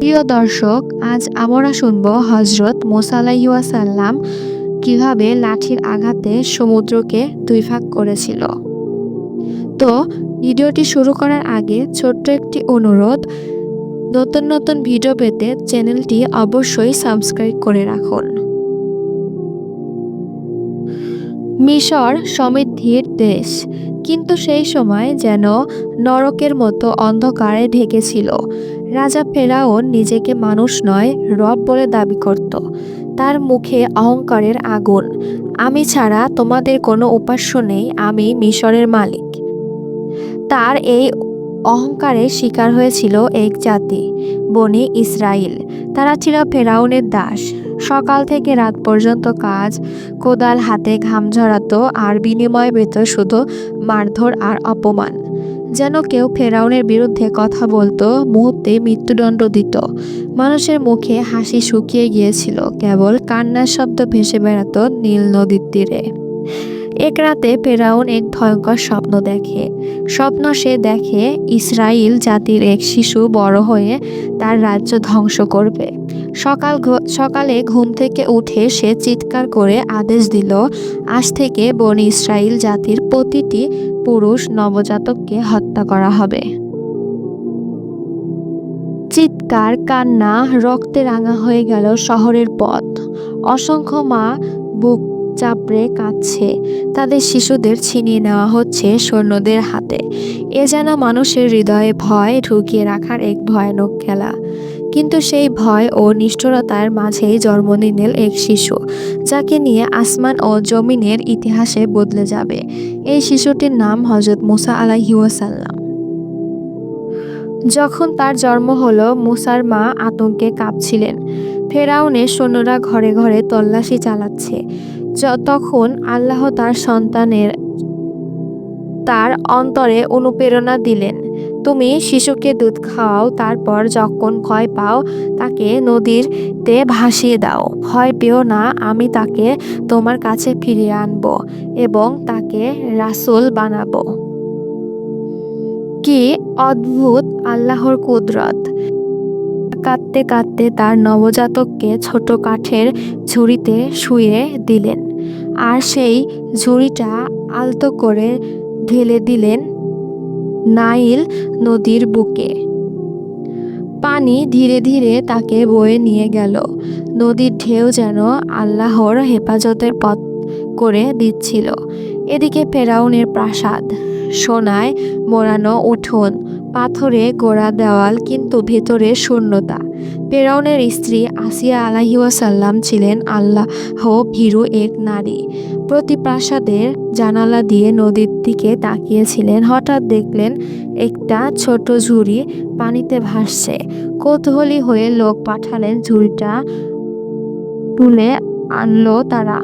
প্রিয় দর্শক, আজ আমরা শুনব হজরত মোসালাইসাল্লাম কীভাবে লাঠির আঘাতে সমুদ্রকে দুই ভাগ করেছিল। তো, ভিডিওটি শুরু করার আগে ছোট্ট একটি অনুরোধ, নতুন নতুন ভিডিও পেতে চ্যানেলটি অবশ্যই সাবস্ক্রাইব করে রাখুন। মিশর সমৃদ্ধির দেশ, কিন্তু সেই সময় যেন নরকের মতো অন্ধকারে ঢেকেছিল রাজা ফেরাউন নিজেকে মানুষ নয়, রব বলে দাবি করত। তার মুখে অহংকারের আগুন। আমি ছাড়া তোমাদের কোনো উপাস্য নেই, আমি মিশরের মালিক। তার এই অহংকারে শিকার হয়েছিল এক জাতি, বনি ইসরায়েল তারা ছিল ফেরাউনের দাস। সকাল থেকে রাত পর্যন্ত কাজ, কোদাল, হাতে ঘাম ঝরাতো, আর বিনিময় পেত শুধু মারধর আর অপমান। যেন কেউ ফেরাউনের বিরুদ্ধে কথা বলতো মুহূর্তে মৃত্যুদণ্ড দিত। মানুষের মুখে হাসি শুকিয়ে গিয়েছিল, কেবল কান্নার শব্দ ভেসে বেড়াতো নীল নদীর তীরে। এক রাতে ফেরাউন এক ভয়ঙ্কর স্বপ্ন দেখে। স্বপ্ন সে দেখে ইসরায়েল জাতির এক শিশু বড় হয়ে তার রাজ্য ধ্বংস করবে। সকাল সকালে ঘুম থেকে উঠে সে চিৎকার করে আদেশ দিল, আজ থেকে বন ইসরায়েল জাতির প্রতিটি পুরুষ নবজাতককে হত্যা করা হবে। চিৎকার, কান্না, রক্তে রাঙা হয়ে গেল শহরের পথ। অসংখ্য মা চাপড়ে কাঁদছে। তাদের শিশুদের ছিনিয়ে নেওয়া হচ্ছে সৈন্যদের হাতে। এ যেন মানুষের হৃদয়ে ভয় ঢুকিয়ে রাখার এক ভয়ানক খেলা। কিন্তু সেই ভয় ও নিষ্ঠুরতার মাঝেই জন্ম নিলেন এক শিশু, যাকে নিয়ে আসমান ও জমিনের ইতিহাসে বদলে যাবে। এই শিশুটির নাম হজরত মুসা আলাহিউসাল্লাম যখন তার জন্ম হলো, মুসার মা আতঙ্কে কাঁপছিলেন। ফেরাউনের সৈন্যরা ঘরে ঘরে তল্লাশি চালাচ্ছে। তখন আল্লাহ তার সন্তানের তার অন্তরে অনুপ্রেরণা দিলেন। তুমি শিশুকে দুধ খাওয়াও, তারপর যখন ভয় পাও, তাকে নদীরতে ভাসিয়ে দাও। ভয় পেও না, আমি তাকে তোমার কাছে ফিরিয়ে আনব এবং তাকে রাসুল বানাবো। কি অদ্ভুত আল্লাহর কুদরত! কাঁদতে কাঁদতে তার নবজাতককে ছোট কাঠের ঝুড়িতে শুয়ে দিলেন। আর সেই ঝুড়িটা আলতো করে ঢেলে দিলেন নাইল নদীর বুকে। পানি ধীরে ধীরে তাকে বয়ে নিয়ে গেল। নদীর ঢেউ যেন আল্লাহর হেফাজতের পথ করে দিচ্ছিল। এদিকে ফেরাউনের প্রাসাদ। সোনায় মোড়ানো উঠোন, পাথরে গোড়া দেওয়াল কিন্তু ভেতরে শূন্যতা। ফেরাউনের স্ত্রী আসিয়া আলাহিউসাল্লাম ছিলেন আল্লাহ ভীরু এক নারী। প্রতি প্রাসাদের জানালা দিয়ে নদীর দিকে তাকিয়েছিলেন। হঠাৎ দেখলেন একটা ছোট ঝুড়ি পানিতে ভাসছে। কৌতূহলী হয়ে লোক পাঠালেন ঝুড়িটা তুলে আনলো তারা।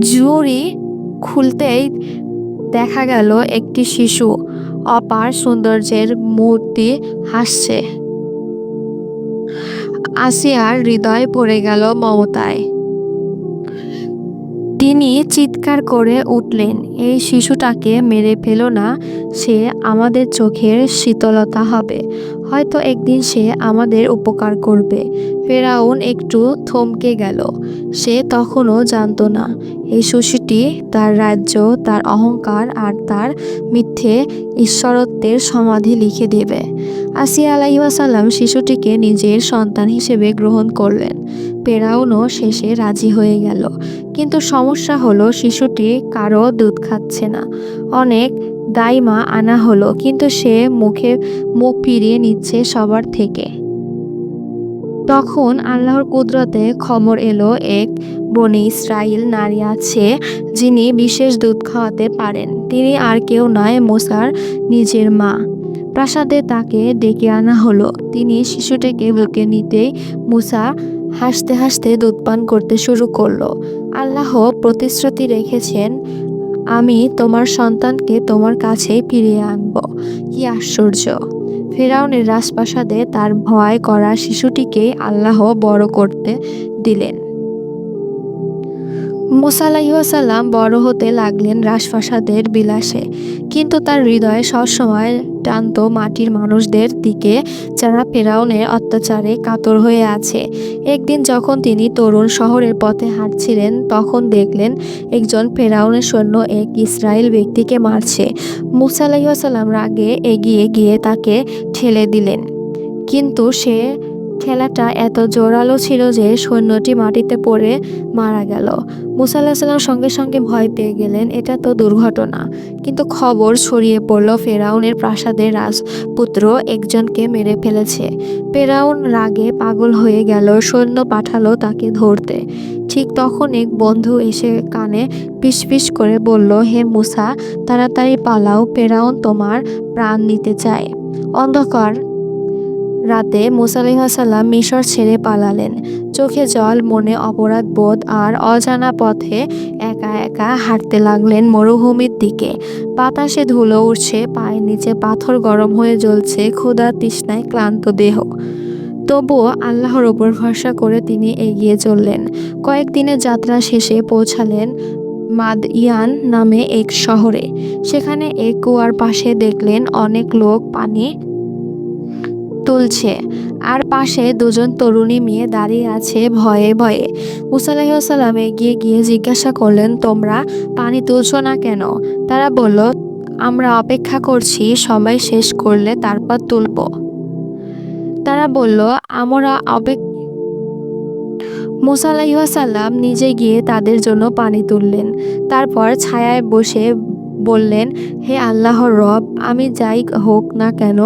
ঝুড়ি খুলতেই দেখা গেল একটি শিশু। অপার সৌন্দর্যের মূর্তি হাসছে। আসিয়ার হৃদয় পড়ে গেল মমতায়। তিনি চিৎকার করে উঠলেন, এই শিশুটাকে মেরে ফেলো না, সে আমাদের চোখের শীতলতা হবে। হয়তো একদিন সে আমাদের উপকার করবে। ফেরাউন একটু থমকে গেল। সে তখনও জানত না। এই শিশুটি তার রাজ্য, তার অহংকার আর তার মিথ্যে ঈশ্বরত্বের সমাধি লিখে দেবে। আসিয়া আলাইসাল্লাম শিশুটিকে নিজের সন্তান হিসেবে গ্রহণ করলেন। ফেরাউনও শেষে রাজি হয়ে গেল। কিন্তু সমস্যা হলো শিশুটি কারও দুধ খাচ্ছে না। অনেক দাইমা আনা হলো, কিন্তু সে মুখে মুখ ফিরিয়ে নিচ্ছে সবার থেকে। তখন আল্লাহর কুদরতে খবর এলো এক বনে ইসরায়েল নারী আছে, যিনি বিশেষ দুধ খাওয়াতে পারেন। তিনি আর কেউ নয়, মোসার নিজের মা। প্রাসাদে তাকে ডেকে আনা হলো। তিনি শিশুটিকে বুকে নিতেই মুসা হাসতে হাসতে দুধ পান করতে শুরু করল। আল্লাহ প্রতিশ্রুতি রেখেছেন, আমি তোমার সন্তানকে তোমার কাছেই ফিরিয়ে আনব। কি আশ্চর্য! ফেরাউনের রাজপ্রাসাদে তার ভয় করা শিশুটিকে আল্লাহ বড় করতে দিলেন। মুসা আলাইসাল্লাম বড় হতে লাগলেন রাজপ্রাসাদের বিলাসে। কিন্তু তার হৃদয়ে সবসময় টানত মাটির মানুষদের দিকে যারা ফেরাউনের অত্যাচারে কাতর হয়ে আছে। একদিন যখন তিনি তরুণ শহরের পথে হাঁটছিলেন, তখন দেখলেন একজন ফেরাউনের সৈন্য এক ইসরায়েল ব্যক্তিকে মারছে। মুসা আলাইসাল্লাম রাগে এগিয়ে গিয়ে তাকে ঠেলে দিলেন। কিন্তু সে ঠেলাটা এত জোরালো ছিল যে সৈন্যটি মাটিতে পড়ে মারা গেল। মুসা সঙ্গে সঙ্গে ভয় পেয়ে গেলেন, এটা তো দুর্ঘটনা। কিন্তু খবর ছড়িয়ে পড়ল, ফেরাউনের প্রাসাদের রাজপুত্র একজনকে মেরে ফেলেছে। ফেরাউন রাগে পাগল হয়ে গেল, সৈন্য পাঠালো তাকে ধরতে। ঠিক তখন এক বন্ধু এসে কানে পিস করে বলল, হে মুসা, তাড়াতাড়ি পালাও, ফেরাউন তোমার প্রাণ নিতে চায়। অন্ধকার রাতে মুসালিহাসাল্লাম মিশর ছেড়ে পালালেন। চোখে জল, মনে অপরাধ বোধ আর অজানা পথে একা একা হাঁটতে লাগলেন মরুভূমির দিকে। বাতাসে ধুলো উঠছে পায়ের নিচে পাথর গরম হয়ে জ্বলছে, ক্ষুধা তৃষ্ণায় ক্লান্ত দেহ। তবুও আল্লাহর ওপর ভরসা করে তিনি এগিয়ে চললেন। কয়েকদিনের যাত্রা শেষে পৌঁছালেন মাদইয়ান নামে এক শহরে। সেখানে এক কুয়ার পাশে দেখলেন অনেক লোক পানি তুলছে। আর পাশে দুজন তরুণী মেয়ে দাঁড়িয়ে আছে ভয়ে ভয়ে। মুসালাইসাল্লাম এগিয়ে গিয়ে জিজ্ঞাসা করলেন, তোমরা পানি তুলছো না কেন? তারা বলল, আমরা অপেক্ষা করছি সবাই শেষ করলে তারপর তুলব। তারা বলল, আমরা অপেক্ষা মুসালাইসাল্লাম নিজে গিয়ে তাদের জন্য পানি তুললেন। তারপর ছায়ায় বসে বললেন, হে আল্লাহর রব, আমি যাই হোক না কেন,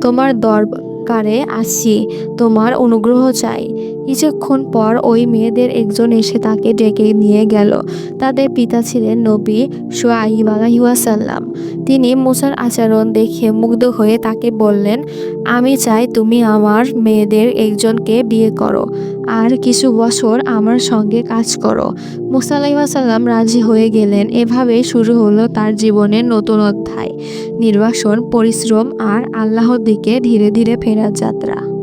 তোমার দরবার কারে আসি তোমার অনুগ্রহ চাই। কিছুক্ষণ পর ওই মেয়েদের একজন এসে তাকে ডেকে নিয়ে গেল। তাদের পিতা ছিলেন নবী সোয়াইব আলাহিউসাল্লাম তিনি মুসার আচরণ দেখে মুগ্ধ হয়ে তাকে বললেন, আমি চাই তুমি আমার মেয়েদের একজনকে বিয়ে করো আর কিছু বছর আমার সঙ্গে কাজ করো। মুসা আলাইসাল্লাম রাজি হয়ে গেলেন। এভাবে শুরু হলো তার জীবনের নতুন অধ্যায়। নির্বাসন, পরিশ্রম আর আল্লাহর দিকে ধীরে ধীরে ফেরার যাত্রা।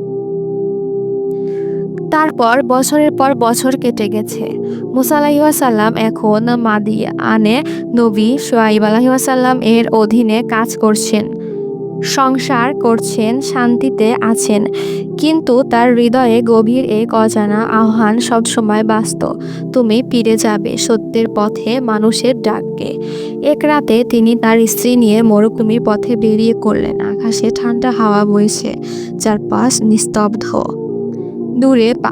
তারপর বছরের পর বছর কেটে গেছে। মুসা আলাহিসাল্লাম এখন মাদি আনে নবী সোয়াইব আলাহিসাল্লাম এর অধীনে কাজ করছেন, সংসার করছেন, শান্তিতে আছেন। কিন্তু তার হৃদয়ে গভীর এক অজানা আহ্বান সবসময় বাস্ত তুমি ফিরে যাবে সত্যের পথে মানুষের ডাককে এক রাতে তিনি তার স্ত্রী নিয়ে মরুভূমির পথে বেরিয়ে করলেন আকাশে ঠান্ডা হাওয়া বইছে, চারপাশ নিস্তব্ধ। দূরে পা,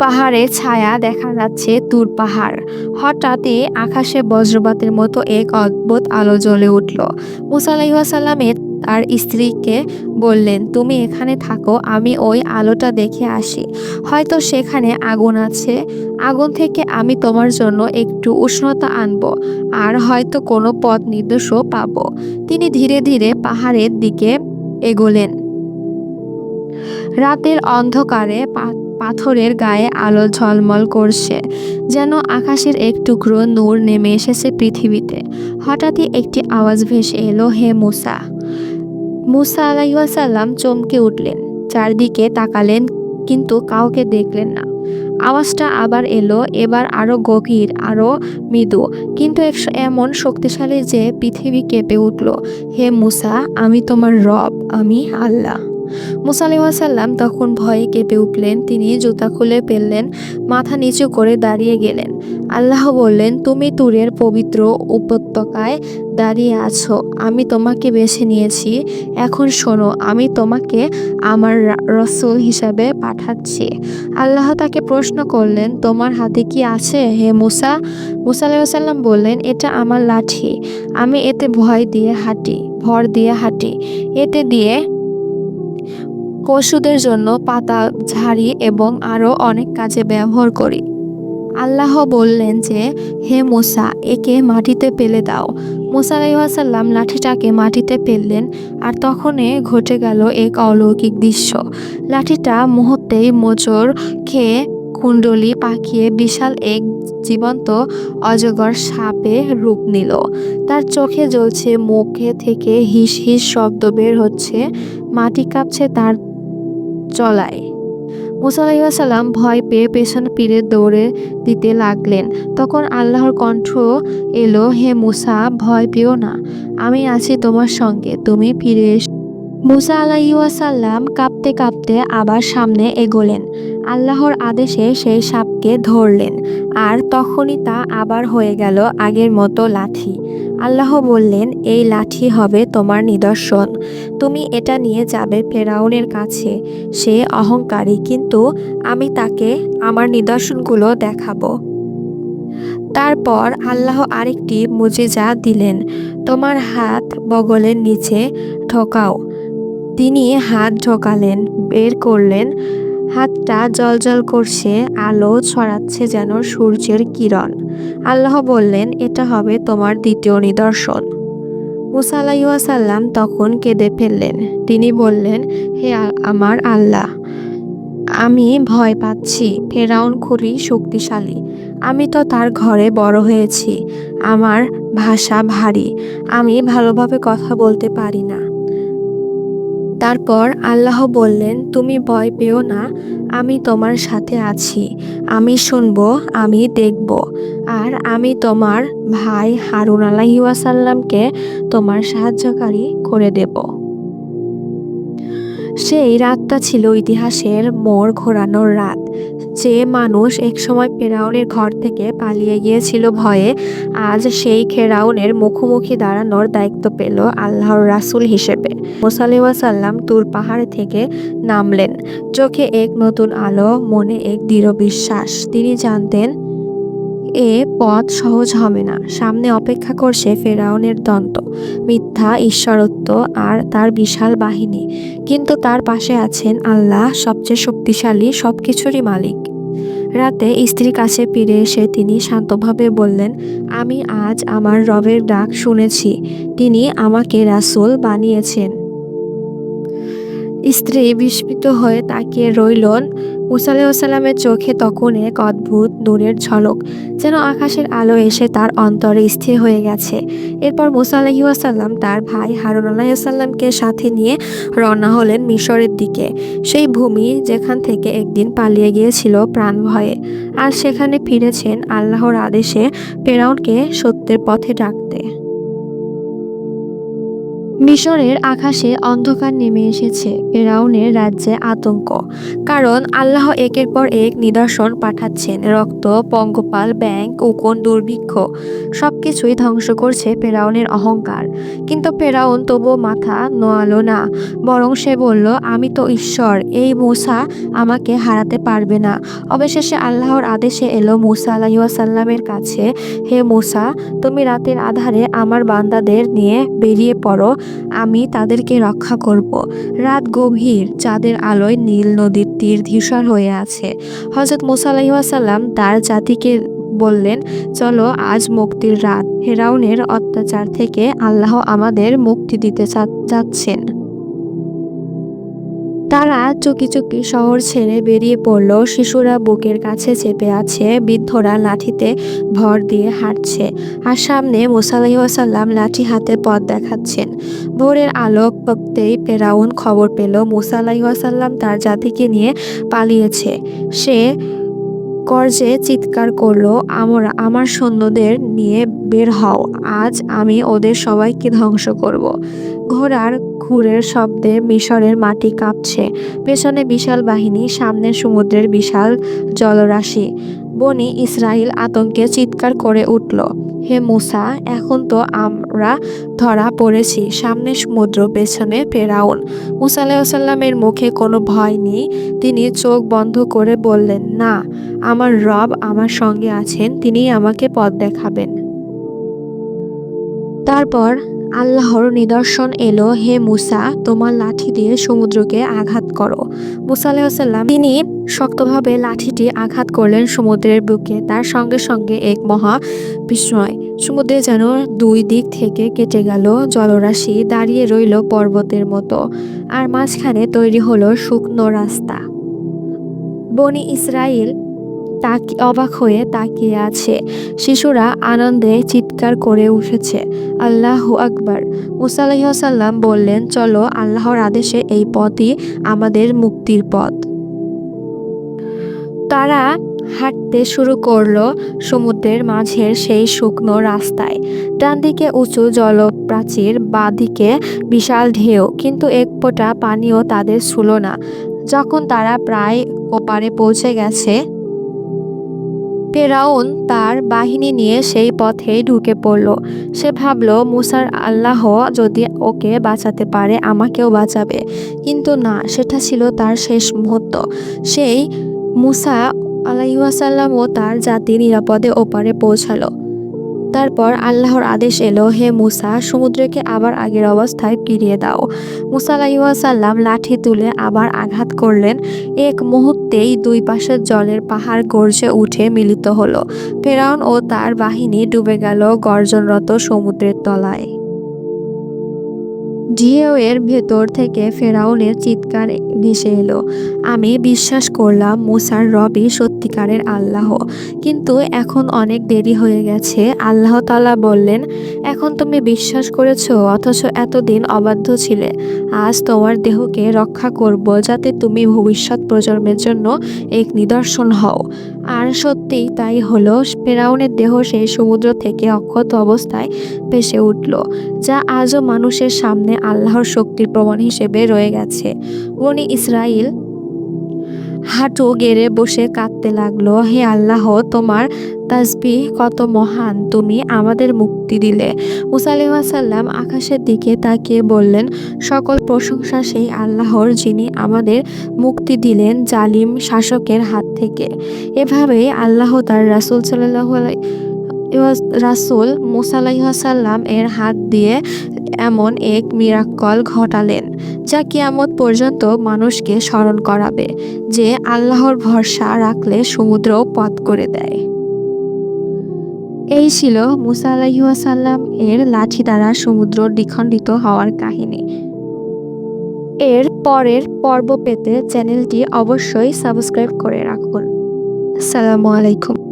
পাহাড়ে ছায়া দেখা যাচ্ছে তুর পাহাড়। হঠাৎই আকাশে বজ্রপাতের মতো এক অদ্ভুত আলো জ্বলে উঠল। মুসা আলাইসাল্লামের তার স্ত্রীকে বললেন, তুমি এখানে থাকো, আমি ওই আলোটা দেখে আসি। হয়তো সেখানে আগুন আছে। আগুন থেকে আমি তোমার জন্য একটু উষ্ণতা আনব, আর হয়তো কোনো পথ নির্দেশও পাবো। তিনি ধীরে ধীরে পাহাড়ের দিকে এগোলেন। রাতের অন্ধকারে পাথরের গায়ে আলো ঝলমল করছে, যেন আকাশের এক টুকরো নূর নেমে এসেছে পৃথিবীতে। হঠাৎই একটি আওয়াজ ভেসে এলো, হে মুসা। মুসা আলাইসাল্লাম চমকে উঠলেন, চারদিকে তাকালেন, কিন্তু কাউকে দেখলেন না। আওয়াজটা আবার এলো, এবার আরও গভীর, আরও মৃদু, কিন্তু এমন শক্তিশালী যে পৃথিবী কেঁপে উঠল, হে মুসা, আমি তোমার রব, আমি আল্লাহ। মুসালিমাসাল্লাম তখন ভয়ে কেঁপে উঠলেন। তিনি জুতা খুলে ফেললেন, মাথা নিচু করে দাঁড়িয়ে গেলেন। আল্লাহ বললেন, তুমি তুরের পবিত্র উপত্যকায় দাঁড়িয়ে আছো, আমি তোমাকে বেছে নিয়েছি। এখন শোনো, আমি তোমাকে আমার রসুল হিসাবে পাঠাচ্ছি। আল্লাহ তাকে প্রশ্ন করলেন, তোমার হাতে কি আছে হে মুসা? মুসা আলাইসাল্লাম বললেন, এটা আমার লাঠি। আমি এতে ভয় দিয়ে হাঁটি, ভর দিয়ে হাঁটি। এতে দিয়ে পশুদের জন্য পাতা ঝাড়ি এবং আরও অনেক কাজে ব্যবহার করি। আল্লাহ বললেন যে, হে মোসা, একে মাটিতে পেলে দাও। মোসা আলাইসাল্লাম লাঠিটাকে মাটিতে ফেললেন আর তখনই ঘটে গেল এক অলৌকিক দৃশ্য। লাঠিটা মুহূর্তেই মোচর খেয়ে কুণ্ডলি পাকিয়ে বিশাল এক জীবন্ত অজগর সাপে রূপ নিল। তার চোখে জ্বলছে, মুখে থেকে হিস হিস শব্দ বের হচ্ছে, মাটি কাঁপছে তার চলায়। মুসা আলাইসাল্লাম ভয় পেয়ে পেছন ফিরে দৌড়ে দিতে লাগলেন। তখন আল্লাহর কণ্ঠ এলো, হে মুসা, ভয় পেও না, আমি আছি তোমার সঙ্গে, তুমি ফিরে এস। মুসা আলাইসাল্লাম কাঁপতে কাঁপতে আবার সামনে এগোলেন। আল্লাহর আদেশে সেই সাপকে ধরলেন, আর তখনই তা আবার হয়ে গেল আগের মতো লাঠি। আল্লাহ বললেন, এই লাঠি হবে তোমার নিদর্শন। তুমি এটা নিয়ে যাবে ফেরাউনের কাছে। সে অহংকারী, কিন্তু আমি তাকে আমার নিদর্শনগুলো দেখাবো। তারপর আল্লাহ আরেকটি মুজিজা দিলেন, তোমার হাত বগলের নিচে ঠকাও। তিনি হাত ঢোকালেন, বের করলেন হাতটা জলজল করছে, আলো ছড়াচ্ছে যেন সূর্যের কিরণ। আল্লাহ বললেন, এটা হবে তোমার দ্বিতীয় নিদর্শন। মুসালাইসাল্লাম তখন কেঁদে ফেললেন। তিনি বললেন, হে আমার আল্লাহ, আমি ভয় পাচ্ছি, ফেরাউন খুবই শক্তিশালী। আমি তো তার ঘরে বড় হয়েছি, আমার ভাষা ভারী, আমি ভালোভাবে কথা বলতে পারি না। তারপর আল্লাহ বললেন, তুমি ভয় পেও না, আমি তোমার সাথে আছি। আমি শুনব, আমি দেখব। আর আমি তোমার ভাই হারুন আলাহিউসাল্লামকে তোমার সাহায্যকারী করে দেব। সেই রাতটা ছিল ইতিহাসের মোড় ঘোরানোর রাত। যে মানুষ একসময় ফেরাউনের ঘর থেকে পালিয়ে গিয়েছিল ভয়ে, আজ সেই ফেরাউনের মুখোমুখি দাঁড়ানোর দায়িত্ব পেল আল্লাহর রাসুল হিসেবে। মোসাল্লাম তুর পাহাড় থেকে নামলেন। চোখে এক নতুন আলো, মনে এক দৃঢ় বিশ্বাস। তিনি জানতেন এ পথ সহজ হবে না। সামনে অপেক্ষা করছে ফেরাউনের দন্ত। মিথ্যা, ঈশ্বরত্ব আর তার বিশাল বাহিনী। কিন্তু তার পাশে আছেন আল্লাহ, সবচেয়ে শক্তিশালী সব কিছুরই মালিক। রাতে স্ত্রীর কাছে ফিরে এসে তিনি শান্তভাবে বললেন, আমি আজ আমার রবের ডাক শুনেছি। তিনি আমাকে রাসুল বানিয়েছেন। স্ত্রী বিস্মিত হয়ে তাকিয়ে রইলন মুসা আলাইসাল্লামের চোখে তখন এক অদ্ভুত দূরের ঝলক, যেন আকাশের আলো এসে তার অন্তরে স্থির হয়ে গেছে। এরপর মুসা আলহিউসাল্লাম তার ভাই হারুন আলাহিসাল্লামকে সাথে নিয়ে রওনা হলেন মিশরের দিকে। সেই ভূমি যেখান থেকে একদিন পালিয়ে গিয়েছিল প্রাণ ভয়ে। আর সেখানে ফিরেছেন আল্লাহর আদেশে ফেরাউনকে সত্যের পথে ডাকতে। মিশরের আকাশে অন্ধকার নেমে এসেছে। ফেরাউনের রাজ্যে আতঙ্ক। কারণ আল্লাহ একের পর এক নিদর্শন পাঠাচ্ছেন। রক্ত, পঙ্গপাল, ব্যাংক, উকন, দুর্ভিক্ষ সবকিছুই ধ্বংস করছে ফেরাউনের অহংকার। কিন্তু ফেরাউন তবু মাথা নোয়ালো না। বরং সে বলল, আমি তো ঈশ্বর। এই মূসা আমাকে হারাতে পারবে না। অবশেষে আল্লাহর আদেশে এলো মুসা আলাহিসাল্লামের কাছে, হে মুসা, তুমি রাতের আধারে আমার বান্দাদের নিয়ে বেরিয়ে পড়ো। আমি তাদেরকে রক্ষা করব। রাত গভীর, চাঁদের আলোয় নীল নদীর তীর ধূসর হয়ে আছে। হজরত মুসা আলাইসাল্লাম তার জাতিকে বললেন, চলো, আজ মুক্তির রাত। হেরাউনের অত্যাচার থেকে আল্লাহ আমাদের মুক্তি দিতে যাচ্ছেন। তারা চুকি চুকি শহর ছেড়ে বেরিয়ে পড়ল। শিশুরা বুকের কাছে চেপে আছে, বৃদ্ধরা লাঠিতে ভর দিয়ে হাঁটছে আর সামনে মুসালাইসাল্লাম লাঠি হাতে পথ দেখাচ্ছেন। ভোরের আলোক পকতেই ফেরাউন খবর পেল মুসালাইসাল্লাম তার জাতিকে নিয়ে পালিয়েছে। সে গর্জে চিৎকার করল, আমরা, আমার সৈন্যদের নিয়ে বের হও, আজ আমি ওদের সবাইকে ধ্বংস করব। ঘোড়ার ঘুরের শব্দে মিশরের মাটি কাঁপছে। পেছনে বিশাল বাহিনী, সামনে সমুদ্রের বিশাল জলরাশি। বনি ইসরায়েল আতঙ্কে চিৎকার করে উঠল, হে মুসা, এখন তো আমরা ধরা পড়েছি, সামনে সমুদ্র, পেছনে ফেরাউন। মুসা আলাইসাল্লামের মুখে কোনো ভয় নেই, তিনি চোখ বন্ধ করে বললেন, না, আমার রব আমার সঙ্গে আছেন তিনি আমাকে পথ দেখাবেন। তারপর আল্লাহর নিদর্শন এলো, হে মুসা, তোমার লাঠি দিয়ে সমুদ্রকে আঘাত করো। মুসা আলাইসাল্লাম তিনি শক্তভাবে লাঠিটি আঘাত করলেন সমুদ্রের বুকে। তার সঙ্গে সঙ্গে এক মহা বিস্ময়, সমুদ্রে যেন দুই দিক থেকে কেটে গেল জলরাশি, দাঁড়িয়ে রইল পর্বতের মতো। আর মাঝখানে তৈরি হলো শুকনো রাস্তা। বনি ইসরায়েল তাকি, অবাক হয়ে তাকিয়ে আছে। শিশুরা আনন্দে চিৎকার করে উঠেছে। আল্লাহ আকবার। মুসাল্লাম বললেন, চলো, আল্লাহর আদেশে এই পথই আমাদের মুক্তির পথ। তারা হাঁটতে শুরু করল সমুদ্রের মাঝের সেই শুকনো রাস্তায়। ডান দিকে উঁচু জলপ্রাচীর বাঁ দিকে বিশাল ঢেউ, কিন্তু এক ফোঁটা পানিও তাদের ছিল না। যখন তারা প্রায় ওপারে পৌঁছে গেছে ফেরাউন তার বাহিনী নিয়ে সেই পথেই ঢুকে পড়ল। সে ভাবল, মুসার আল্লাহ যদি ওকে বাঁচাতে পারে, আমাকেও বাঁচাবে। কিন্তু না, সেটা ছিল তার শেষ মুহূর্ত। সেই মুসা আলাইহাসাল্লামও তার জাতি নিরাপদে ওপারে পৌঁছালো। তারপর আল্লাহর আদেশ এলো, হে মুসা, সমুদ্রকে আবার আগের অবস্থায় ফিরিয়ে দাও। মুসা আলাইসাল্লাম লাঠি তুলে আবার আঘাত করলেন। এক মুহূর্তেই দুই পাশের জলের পাহাড় গর্জে উঠে মিলিত হলো। ফেরাউন ও তার বাহিনী ডুবে গেল গর্জনরত সমুদ্রের তলায়। ঢেউয়ের ভেতর থেকে ফেরাউনের চিৎকার ভেসে এলো। আমি বিশ্বাস করলাম মুসার রবি সত্যিকারের আল্লাহ। কিন্তু এখন অনেক দেরি হয়ে গেছে। আল্লাহ তালা বললেন, এখন তুমি বিশ্বাস করেছ, অথচ এতদিন অবাধ্য ছিলে। আজ তোমার দেহকে রক্ষা করব যাতে তুমি ভবিষ্যৎ প্রজন্মের জন্য এক নিদর্শন হও। আর সত্যিই তাই হলো, ফেরাউনের দেহ সেই সমুদ্র থেকে অক্ষত অবস্থায় ভেসে উঠল, যা আজও মানুষের সামনে আল্লাহর শক্তির প্রমাণ হিসেবে রয়ে গেছে। বনি ইসরাইল হাঁটু গেড়ে বসে কাঁদতে লাগল। হে আল্লাহ, তোমার তাসবিহ কত মহান। তুমি আমাদের মুক্তি দিলে। মুসালিমাসাল্লাম আকাশের দিকে তাকিয়ে বললেন, সকল প্রশংসা সেই আল্লাহর যিনি আমাদের মুক্তি দিলেন জালিম শাসকের হাত থেকে। এভাবেই আল্লাহ তার রাসুল সাল্লাহ রাসুল মুসালাইসাল্লাম এর হাত দিয়ে এমন এক মিরাক্কল ঘটালেন, যা কিয়ামত পর্যন্ত মানুষকে স্মরণ করাবে, যে আল্লাহর ভরসা রাখলে সমুদ্রও পথ করে দেয়। এই ছিল মুসা আলাইসাল্লাম এর লাঠি দ্বারা সমুদ্র দ্বিখণ্ডিত হওয়ার কাহিনী। এর পরের পর্ব পেতে চ্যানেলটি অবশ্যই সাবস্ক্রাইব করে রাখুন। আসসালামু আলাইকুম।